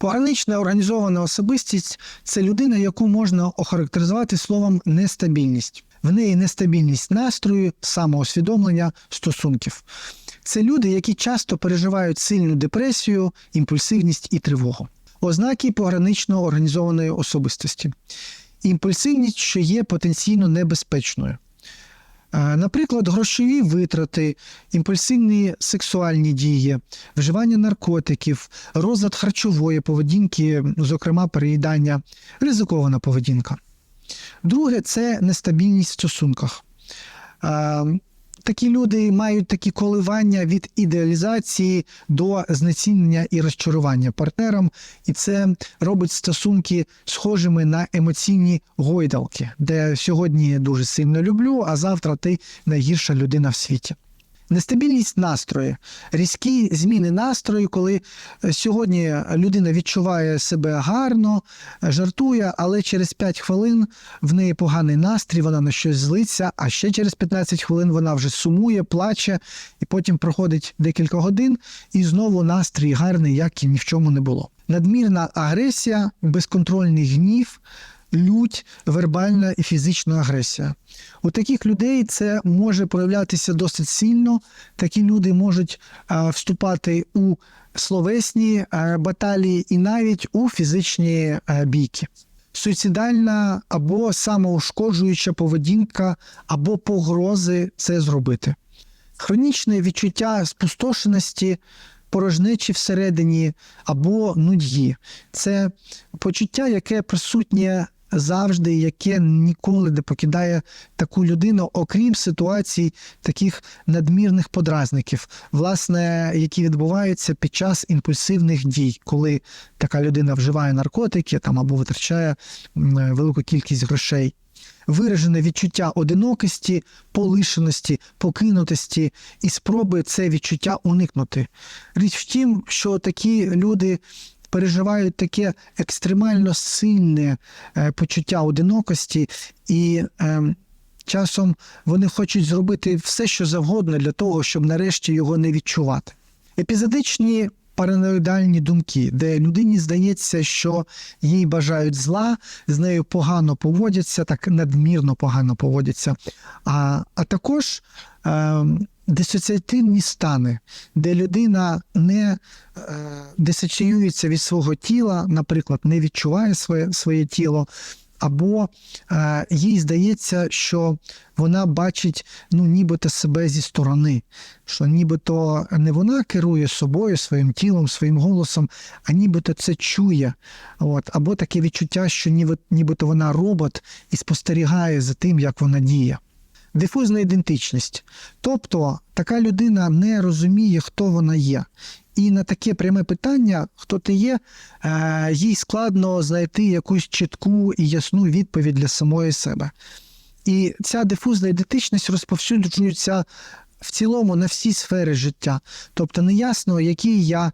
Погранична організована особистість це людина, яку можна охарактеризувати словом нестабільність. В неї нестабільність настрою, самоусвідомлення, стосунків. Це люди, які часто переживають сильну депресію, імпульсивність і тривогу. Ознаки погранично організованої особистості. Імпульсивність, що є потенційно небезпечною. Е, Наприклад, грошові витрати, імпульсивні сексуальні дії, вживання наркотиків, розлад харчової поведінки, зокрема переїдання, ризикована поведінка. Друге це нестабільність в стосунках. Такі люди мають такі коливання від ідеалізації до знецінення і розчарування партнером, і це робить стосунки схожими на емоційні гойдалки, де сьогодні дуже сильно люблю, а завтра ти найгірша людина в світі. Нестабільність настрою, різкі зміни настрою, коли е, сьогодні людина відчуває себе гарно, жартує, але через 5 хвилин в неї поганий настрій, вона на щось злиться, а ще через 15 хвилин вона вже сумує, плаче, і потім проходить декілька годин, і знову настрій гарний, як і ні в чому не було. Надмірна агресія, безконтрольний гнів, лють, вербальна і фізична агресія. У таких людей це може проявлятися досить сильно. Такі люди можуть вступати у словесні баталії і навіть у фізичні бійки. Суїцидальна або самоушкоджуюча поведінка, або погрози це зробити. Хронічне відчуття спустошеності, порожнечі всередині або нудьги. Це почуття, яке присутнє завжди, яке ніколи не покидає таку людину, окрім ситуацій таких надмірних подразників, власне, які відбуваються під час імпульсивних дій, коли така людина вживає наркотики там або витрачає велику кількість грошей. Виражене відчуття одинокості, полишеності, покинутості і спроби це відчуття уникнути. Річ в тім, що такі люди переживають таке екстремально сильне е, почуття одинокості, і е, часом вони хочуть зробити все, що завгодно для того, щоб нарешті його не відчувати. Епізодичні параноїдальні думки, де людині здається, що їй бажають зла, з нею погано поводяться, так надмірно погано поводяться. А, а також е, дисоціативні стани, де людина не е, дисоціюється від свого тіла, наприклад, не відчуває своє, своє тіло. Або е, їй здається, що вона бачить ну, нібито себе зі сторони, що нібито не вона керує собою, своїм тілом, своїм голосом, а нібито це чує. От. Або таке відчуття, що нібито вона робот і спостерігає за тим, як вона діє. Дифузна ідентичність. Тобто така людина не розуміє, хто вона є. І на таке пряме питання, хто ти є, е, їй складно знайти якусь чітку і ясну відповідь для самої себе. І ця дифузна ідентичність розповсюджується в цілому на всі сфери життя. Тобто неясно, який я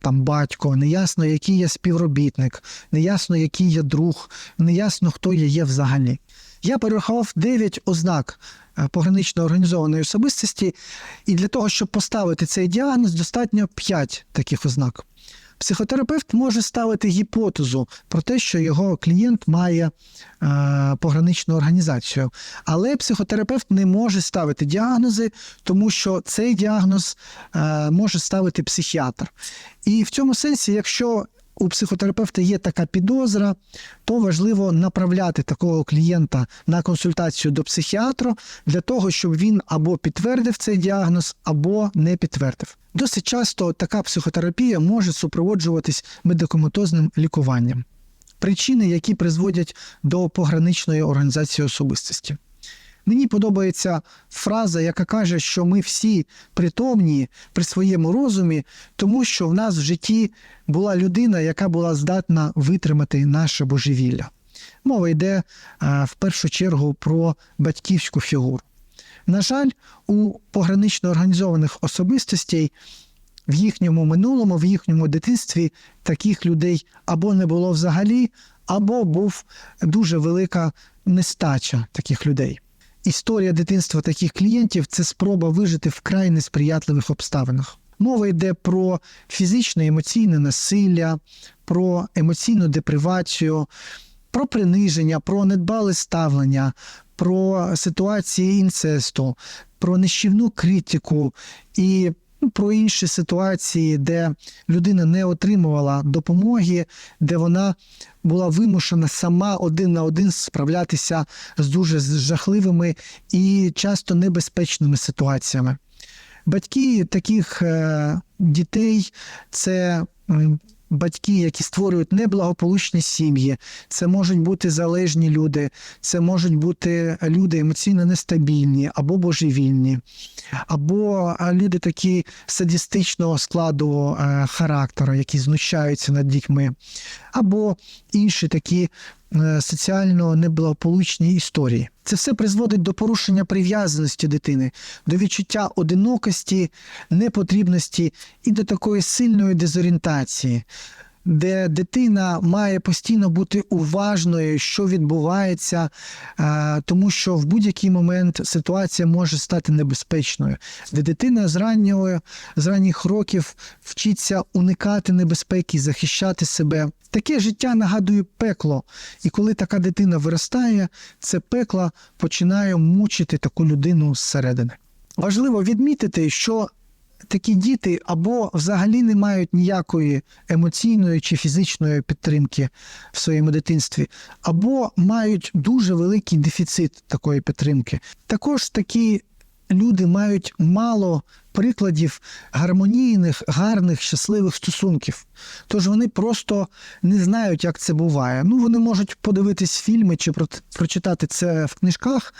там батько, неясно, який я співробітник, неясно, який я друг, неясно, хто я є взагалі. Я перерахував 9 ознак е, погранично організованої особистості, і для того, щоб поставити цей діагноз, достатньо 5 таких ознак. Психотерапевт може ставити гіпотезу про те, що його клієнт має е, пограничну організацію, але психотерапевт не може ставити діагнози, тому що цей діагноз е, може ставити психіатр. І в цьому сенсі, якщо у психотерапевта є така підозра, то важливо направляти такого клієнта на консультацію до психіатра для того, щоб він або підтвердив цей діагноз, або не підтвердив. Досить часто така психотерапія може супроводжуватись медикаментозним лікуванням. Причини, які призводять до пограничної організації особистості. Мені подобається фраза, яка каже, що ми всі притомні при своєму розумі, тому що в нас в житті була людина, яка була здатна витримати наше божевілля. Мова йде в першу чергу про батьківську фігуру. На жаль, у погранично організованих особистостей в їхньому минулому, в їхньому дитинстві таких людей або не було взагалі, або був дуже велика нестача таких людей. Історія дитинства таких клієнтів це спроба вижити в край несприятливих обставинах. Мова йде про фізичне емоційне насилля, про емоційну депривацію, про приниження, про недбале ставлення, про ситуації інцесту, про нищівну критику і про інші ситуації, де людина не отримувала допомоги, де вона була вимушена сама один на один справлятися з дуже жахливими і часто небезпечними ситуаціями. Батьки таких е, дітей це батьки, які створюють неблагополучні сім'ї, це можуть бути залежні люди, це можуть бути люди емоційно нестабільні або божевільні, або люди такі садістичного складу е, характеру, які знущаються над дітьми, або інші такі соціально неблагополучній історії. Це все призводить до порушення прив'язаності дитини, до відчуття одинокості, непотрібності і до такої сильної дезорієнтації, де дитина має постійно бути уважною, що відбувається, е, тому що в будь-який момент ситуація може стати небезпечною, де дитина з раннього, з ранніх років вчиться уникати небезпеки, захищати себе. Таке життя нагадує пекло, і коли така дитина виростає, це пекло починає мучити таку людину зсередини. Важливо відмітити, що такі діти або взагалі не мають ніякої емоційної чи фізичної підтримки в своєму дитинстві, або мають дуже великий дефіцит такої підтримки. Також такі люди мають мало прикладів гармонійних, гарних, щасливих стосунків. Тож вони просто не знають, як це буває. Ну, вони можуть подивитись фільми чи про- прочитати це в книжках,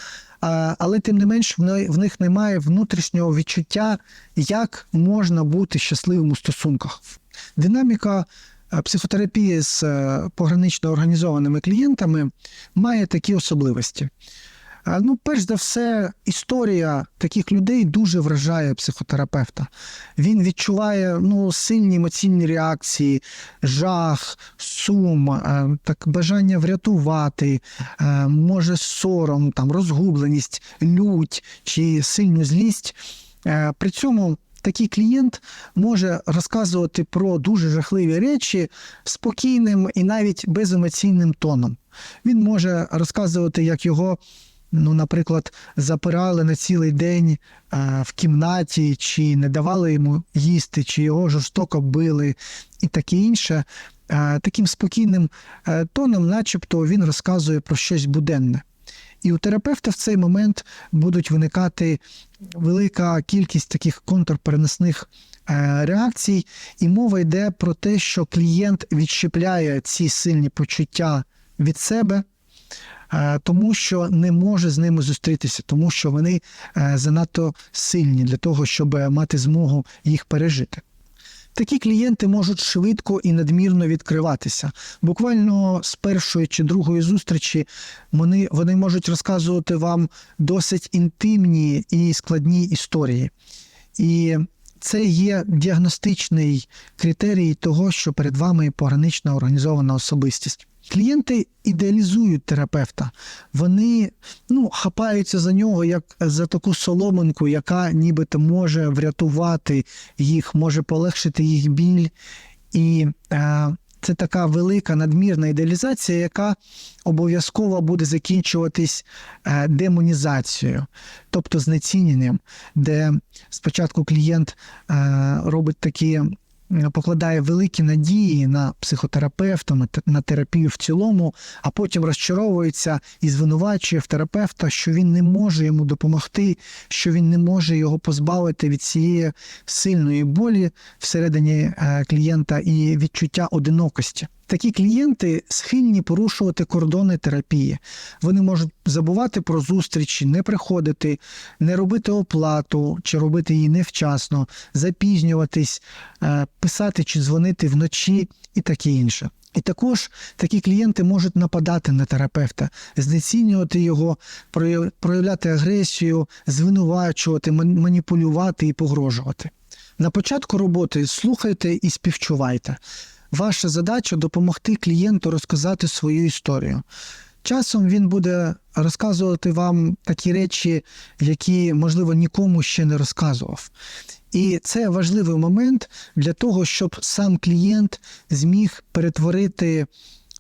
але тим не менш в них немає внутрішнього відчуття, як можна бути щасливим у стосунках. Динаміка е, психотерапії з е, погранично організованими клієнтами має такі особливості. Ну, перш за все, історія таких людей дуже вражає психотерапевта. Він відчуває ну, сильні емоційні реакції, жах, сум, е, так, бажання врятувати, е, може сором, там, розгубленість, лють чи сильну злість. Е, При цьому такий клієнт може розказувати про дуже жахливі речі спокійним і навіть беземоційним тоном. Він може розказувати, як його ну, наприклад, запирали на цілий день е, в кімнаті, чи не давали йому їсти, чи його жорстоко били, і таке інше. Е, таким спокійним е, тоном, начебто, він розказує про щось буденне. І у терапевта в цей момент будуть виникати велика кількість таких контрпереносних реакцій, і мова йде про те, що клієнт відщепляє ці сильні почуття від себе, тому що не може з ними зустрітися, тому що вони е, занадто сильні для того, щоб мати змогу їх пережити. Такі клієнти можуть швидко і надмірно відкриватися. Буквально з першої чи другої зустрічі вони, вони можуть розказувати вам досить інтимні і складні історії. І це є діагностичний критерій того, що перед вами погранична організована особистість. Клієнти ідеалізують терапевта, вони ну, хапаються за нього як за таку соломинку, яка нібито може врятувати їх, може полегшити їх біль. І е, це така велика надмірна ідеалізація, яка обов'язково буде закінчуватись е, демонізацією, тобто знеціненням, де спочатку клієнт е, робить такі покладає великі надії на психотерапевта, на терапію в цілому, а потім розчаровується і звинувачує в терапевта, що він не може йому допомогти, що він не може його позбавити від цієї сильної болі всередині е, клієнта і відчуття одинокості. Такі клієнти схильні порушувати кордони терапії. Вони можуть забувати про зустрічі, не приходити, не робити оплату чи робити її невчасно, запізнюватись, е, писати чи дзвонити вночі і таке інше. І також такі клієнти можуть нападати на терапевта, знецінювати його, проявляти агресію, звинувачувати, маніпулювати і погрожувати. На початку роботи слухайте і співчувайте. Ваша задача допомогти клієнту розказати свою історію. Часом він буде розказувати вам такі речі, які, можливо, нікому ще не розказував. І це важливий момент для того, щоб сам клієнт зміг перетворити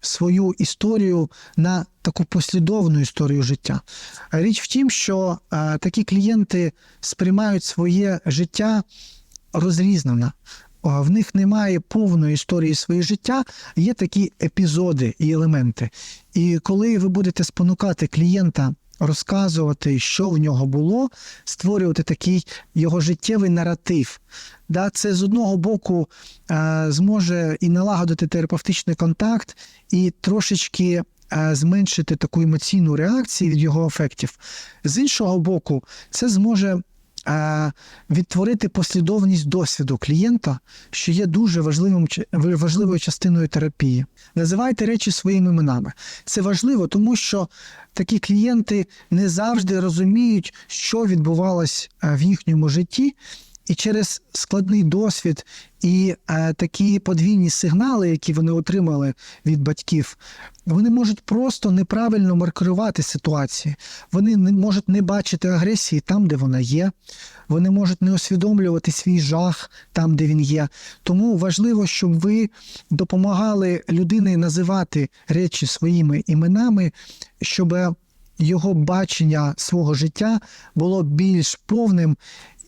свою історію на таку послідовну історію життя. Річ в тім, що е, такі клієнти сприймають своє життя розрізнено. В них немає повної історії своє життя, є такі епізоди і елементи. І коли ви будете спонукати клієнта розказувати, що в нього було, створювати такий його життєвий наратив, да, це з одного боку е, зможе і налагодити терапевтичний контакт, і трошечки е, зменшити таку емоційну реакцію від його ефектів. З іншого боку, це зможе відтворити послідовність досвіду клієнта, що є дуже важливим, важливою частиною терапії. Називайте речі своїми іменами. Це важливо, тому що такі клієнти не завжди розуміють, що відбувалось е, в їхньому житті. І через складний досвід і е, такі подвійні сигнали, які вони отримали від батьків, вони можуть просто неправильно маркерувати ситуації. Вони не можуть не бачити агресії там, де вона є. Вони можуть не усвідомлювати свій жах там, де він є. Тому важливо, щоб ви допомагали людині називати речі своїми іменами, щоб його бачення свого життя було більш повним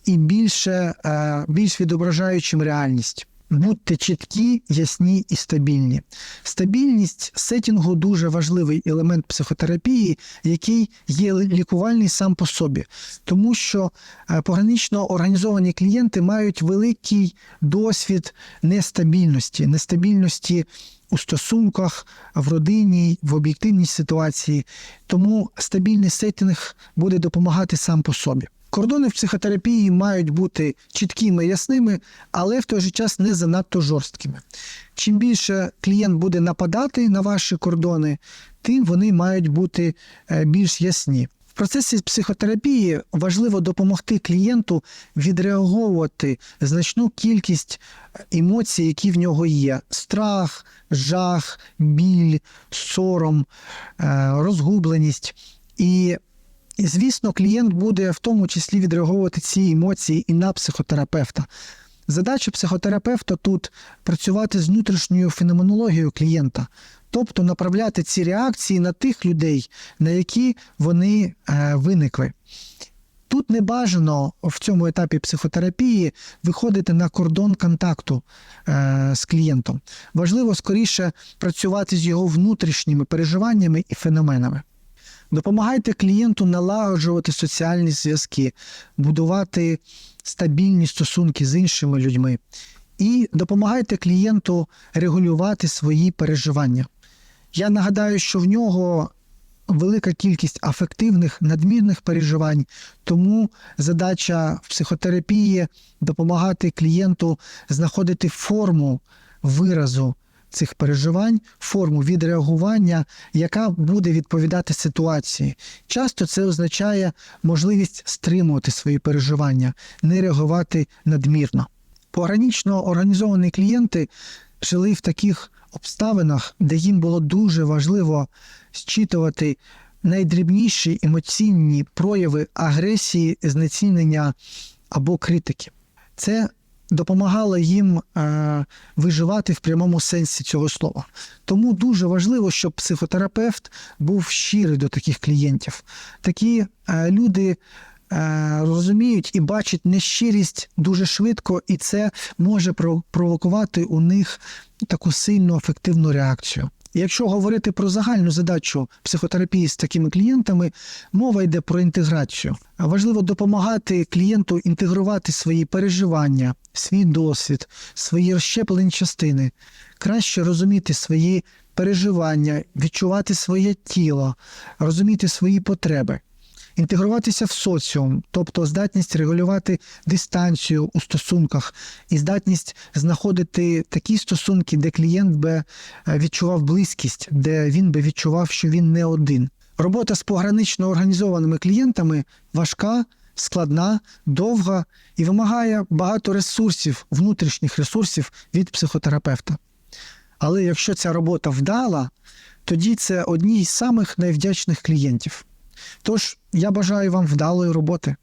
і більше, е, більш відображаючим реальність. Будьте чіткі, ясні і стабільні. Стабільність сетінгу дуже важливий елемент психотерапії, який є лікувальний сам по собі, тому що е, погранично організовані клієнти мають великий досвід нестабільності, нестабільності у стосунках, в родині, в об'єктивній ситуації. Тому стабільний сетінг буде допомагати сам по собі. Кордони в психотерапії мають бути чіткими, ясними, але в той же час не занадто жорсткими. Чим більше клієнт буде нападати на ваші кордони, тим вони мають бути е, більш ясні. В процесі психотерапії важливо допомогти клієнту відреаговувати значну кількість емоцій, які в нього є: страх, жах, біль, сором, е, розгубленість. І і, звісно, клієнт буде в тому числі відреагувати ці емоції і на психотерапевта. Задача психотерапевта тут працювати з внутрішньою феноменологією клієнта, тобто направляти ці реакції на тих людей, на які вони е, виникли. Тут не бажано в цьому етапі психотерапії виходити на кордон контакту е, з клієнтом. Важливо скоріше працювати з його внутрішніми переживаннями і феноменами. Допомагайте клієнту налагоджувати соціальні зв'язки, будувати стабільні стосунки з іншими людьми і допомагайте клієнту регулювати свої переживання. Я нагадаю, що в нього велика кількість афективних надмірних переживань, тому задача в психотерапії допомагати клієнту знаходити форму виразу цих переживань, форму відреагування, яка буде відповідати ситуації. Часто це означає можливість стримувати свої переживання, не реагувати надмірно. Погранічно організовані клієнти жили в таких обставинах, де їм було дуже важливо зчитувати найдрібніші емоційні прояви агресії, знецінення або критики. Це допомагало їм е, виживати в прямому сенсі цього слова. Тому дуже важливо, щоб психотерапевт був щирий до таких клієнтів. Такі е, люди. е, Розуміють і бачать нещирість дуже швидко, і це може про- провокувати у них таку сильну ефективну реакцію. Якщо говорити про загальну задачу психотерапії з такими клієнтами, мова йде про інтеграцію. Важливо допомагати клієнту інтегрувати свої переживання, свій досвід, свої розщеплені частини, краще розуміти свої переживання, відчувати своє тіло, розуміти свої потреби. Інтегруватися в соціум, тобто здатність регулювати дистанцію у стосунках і здатність знаходити такі стосунки, де клієнт би е, відчував близькість, де він би відчував, що він не один. Робота з погранично організованими клієнтами важка, складна, довга і вимагає багато ресурсів, внутрішніх ресурсів від психотерапевта. Але якщо ця робота вдала, тоді це одні з самих найвдячних клієнтів. Тож я бажаю вам вдалої роботи.